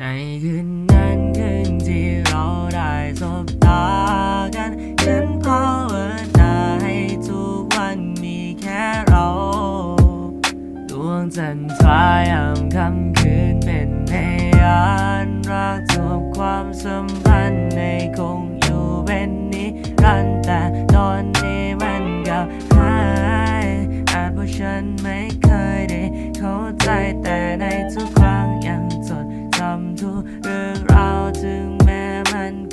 ในคืนนั้นคืนที่เราได้สบตากัน ฉันภาวนาให้ทุกวันมีแค่เราดวงจันทร์ฟ้ายามค่ำคืนเป็นพยานรักทุกความสัมพันธ์ในคงอยู่เป็นนิรันดร์แต่ตอนนี้มันกับหายอาจเพราะฉันไม่เคยได้เข้าใจแต่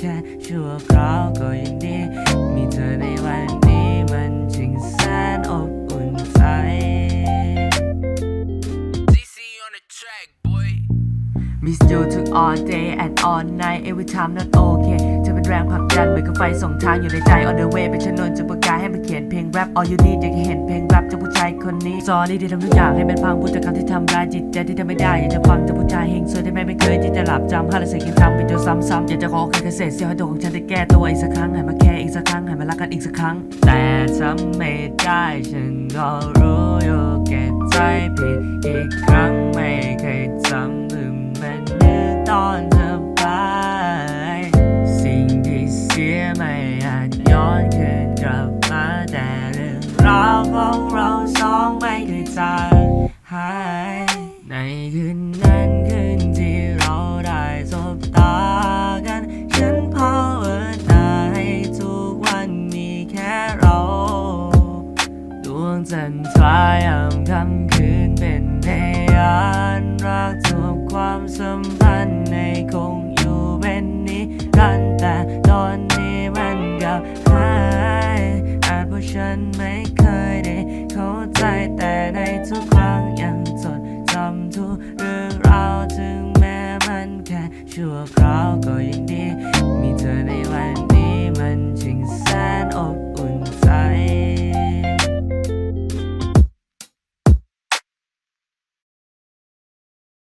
แค่ชั่วคราวก็ยังดี มีเธอในวันนี้มันจึงแสนอบอุ่นใจ Miss you to all day and all night every time not okay แรงผลักดันเหมือนกับไฟส่องทางอยู่ในใจ on the way เป็นชนวนจุดประกายให้มันเขียนเพลงแรป all you need อยากเห็นเพลงแรปจากผู้ชายคนนี้ sorry ที่ทำทุกอย่างให้มันพังพูดจากคำที่ทำร้ายจิตใจที่ทำไม่ได้ อยากจะฟังจากผู้ชายเฮงซวยที่ไม่ไม่เคยที่จะหลับจำห้าและสิ่งที่ทำเป็นจนซ้ำๆอยากจะขอแค่เกษตรเสียให้ตัวของฉันได้แก้ตัวอีกสักครั้งให้มาแค่อีกสักครั้งให้มารักกันอีกสักครั้ง แต่ทำไม่ได้ฉันก็รู้อยู่แก่ใจผิดอีกครั้งไม่เคยจำลืมมันเมื่อตอน ของเราสองไม่เคยจางหายในคืนนั้นคืนที่เราได้สบตากัน ฉันภาวนาให้ทุกวันมีแค่เรา ดวงจันทร์ฟ้ายามค่ำคืนเป็นพยานรักทุกความสัมพันธ์ในคง เคยได้เข้าใจแต่ในทุกครั้งยังจดจำทุกเรื่องราวถึงแม้มันแค่ชั่วคราวก็ยังดี มีเธอใน